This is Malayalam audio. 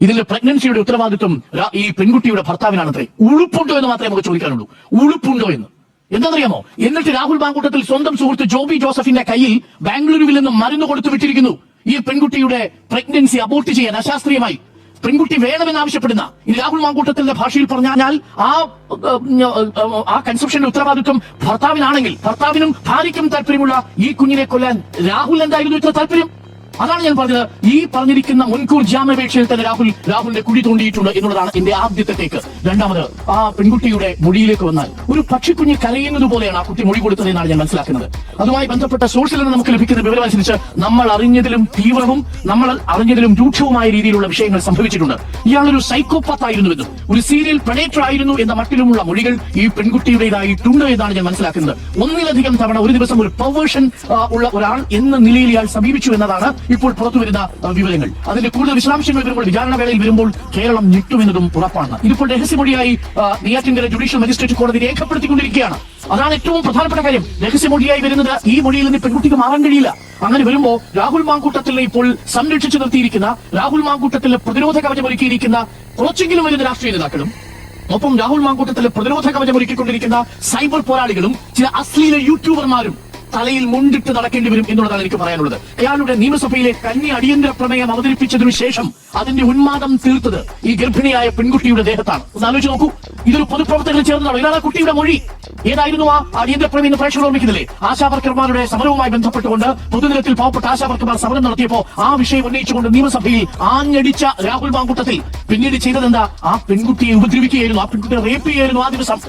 ഇതിന്റെ പ്രഗ്നൻസിയുടെ ഉത്തരവാദിത്വം ഈ പെൺകുട്ടിയുടെ ഭർത്താവിനാണത്രേ. ഉളുപ്പുണ്ടോ എന്ന് മാത്രമേ നമുക്ക് ചോദിക്കാനുള്ളൂ. ഉളുപ്പുണ്ടോ എന്ന്. എന്താണെന്നറിയാമോ? എന്നിട്ട് രാഹുൽ മാങ്കൂട്ടത്തിൽ സ്വന്തം സുഹൃത്ത് ജോബി ജോസഫിന്റെ കയ്യിൽ ബാംഗ്ലൂരുവിൽ നിന്ന് മരുന്ന് കൊടുത്തു വിട്ടിരിക്കുന്നു. ഈ പെൺകുട്ടിയുടെ പ്രഗ്നൻസി അബോർട്ട് ചെയ്യാൻ അശാസ്ത്രീയമായി. പെൺകുട്ടി വേണമെന്ന് ആവശ്യപ്പെടുന്ന. ഇനി രാഹുൽ മാങ്കൂട്ടത്തിന്റെ ഭാഷയിൽ പറഞ്ഞാൽ ആ ആ കൺസെപ്ഷന്റെ ഉത്തരവാദിത്വം ഭർത്താവിനാണെങ്കിൽ ഭർത്താവിനും ഭാര്യയ്ക്കും താല്പര്യമുള്ള ഈ കുഞ്ഞിനെ കൊല്ലാൻ രാഹുൽ എന്തായിരുന്നു ഇത്ര താല്പര്യം? അതാണ് ഞാൻ പറഞ്ഞത്. ഈ പറഞ്ഞിരിക്കുന്ന മുൻകൂർ ജാമ്യാപേക്ഷയിൽ തന്നെ രാഹുൽ രാഹുലിന്റെ കുഴി തോണ്ടിയിട്ടുണ്ട് എന്നുള്ളതാണ് എന്റെ ആദ്യത്തെ ടേക്ക് രണ്ടാമത് ആ പെൺകുട്ടിയുടെ മുടിയിലേക്ക് വന്നാൽ ഒരു പക്ഷിക്കുഞ്ഞ് കരയുന്നത് പോലെയാണ് ആ കുട്ടി മുടി കൊടുത്തതെന്നാണ് ഞാൻ മനസ്സിലാക്കുന്നത്. അതുമായി ബന്ധപ്പെട്ട സോഴ്സിൽ നിന്ന് നമുക്ക് ലഭിക്കുന്ന വിവരം അനുസരിച്ച് നമ്മൾ അറിഞ്ഞതിലും തീവ്രവും നമ്മൾ അറിഞ്ഞതിലും രൂക്ഷവുമായ രീതിയിലുള്ള വിഷയങ്ങൾ സംഭവിച്ചിട്ടുണ്ട്. ഇയാളൊരു സൈക്കോപാത്ത് ആയിരുന്നുവെന്നും ഒരു സീരിയൽ പ്രഡേറ്റർ ആയിരുന്നു എന്ന മട്ടിലുമുള്ള മൊഴികൾ ഈ പെൺകുട്ടിയുടേതായിട്ടുണ്ട് എന്നാണ് ഞാൻ മനസ്സിലാക്കുന്നത്. ഒന്നിലധികം തവണ ഒരു ദിവസം ഒരു പെർവേഷൻ ഉള്ള ഒരാൾ എന്ന നിലയിൽ ഇയാൾ സമീപിച്ചു എന്നതാണ് ഇപ്പോൾ പുറത്തു വരുന്ന വിവരങ്ങൾ. അതിന്റെ കൂടുതൽ വിശദാംശങ്ങൾ വരുമ്പോൾ വിചാരണ വേളയിൽ വരുമ്പോൾ കേരളം ഞെട്ടുമെന്നതും ഉറപ്പാണ്. ഇതിപ്പോൾ രഹസ്യമൊഴിയായി നെയ്യാറ്റിൻകര ജുഡീഷ്യൽ മജിസ്ട്രേറ്റ് കോടതി രേഖപ്പെടുത്തിക്കൊണ്ടിരിക്കുകയാണ്. അതാണ് ഏറ്റവും പ്രധാനപ്പെട്ട കാര്യം. രഹസ്യമൊഴിയായി വരുന്നത് ഈ മൊഴിയിൽ നിന്ന് പെൺകുട്ടിക്ക് മാറാൻ കഴിയില്ല. അങ്ങനെ വരുമ്പോ രാഹുൽ മാങ്കൂട്ടത്തിലെ ഇപ്പോൾ സംരക്ഷിച്ചു നിർത്തിയിരിക്കുന്ന രാഹുൽ മാങ്കൂട്ടത്തിലെ പ്രതിരോധ കവചം ഒരുക്കിയിരിക്കുന്ന കുറച്ചെങ്കിലും വരുന്ന രാഷ്ട്രീയ നേതാക്കളും ഒപ്പം രാഹുൽ മാങ്കൂട്ടത്തിലെ പ്രതിരോധ കവചം ഒരുക്കിക്കൊണ്ടിരിക്കുന്ന സൈബർ പോരാളികളും ചില അശ്ലീല യൂട്യൂബർമാരും തലയിൽ മുണ്ടിട്ട് നടക്കേണ്ടി വരും എന്നുള്ളതാണ് എനിക്ക് പറയാനുള്ളത്. അയാളുടെ നിയമസഭയിലെ കന്നി അടിയന്തര പ്രമേയം അവതരിപ്പിച്ചതിനു ശേഷം അതിന്റെ ഉന്മാദം തീർത്തത് ഈ ഗർഭിണിയായ പെൺകുട്ടിയുടെ ദേഹത്താണ്. ഒന്ന് ആലോചിച്ച് നോക്കൂ. ഇതൊരു പൊതുപ്രവർത്തകർ ചേർന്നതാണ്. ഇതാണ് കുട്ടിയുടെ മൊഴി. ഏതായിരുന്നു ആ അടിയന്തര പ്രമേയം പ്രേക്ഷകർ ഓർമ്മിക്കുന്നില്ലേ? ആശാവർക്കർമാരുടെ സമരവുമായി ബന്ധപ്പെട്ടുകൊണ്ട് പൊതുനിരത്തിൽ പാവപ്പെട്ട ആശാവർക്കർമാർ സമരം നടത്തിയപ്പോ ആ വിഷയം ഉന്നയിച്ചുകൊണ്ട് നിയമസഭയിൽ ആഞ്ഞടിച്ച രാഹുൽ മാങ്കൂട്ടത്തിൽ പിന്നീട് ചെയ്തതെന്താ? ആ പെൺകുട്ടിയെ ഉപദ്രവിക്കുകയായിരുന്നു. ആ പെൺകുട്ടിയെ റേപ്പ് ചെയ്യായിരുന്നു ആ ദിവസം.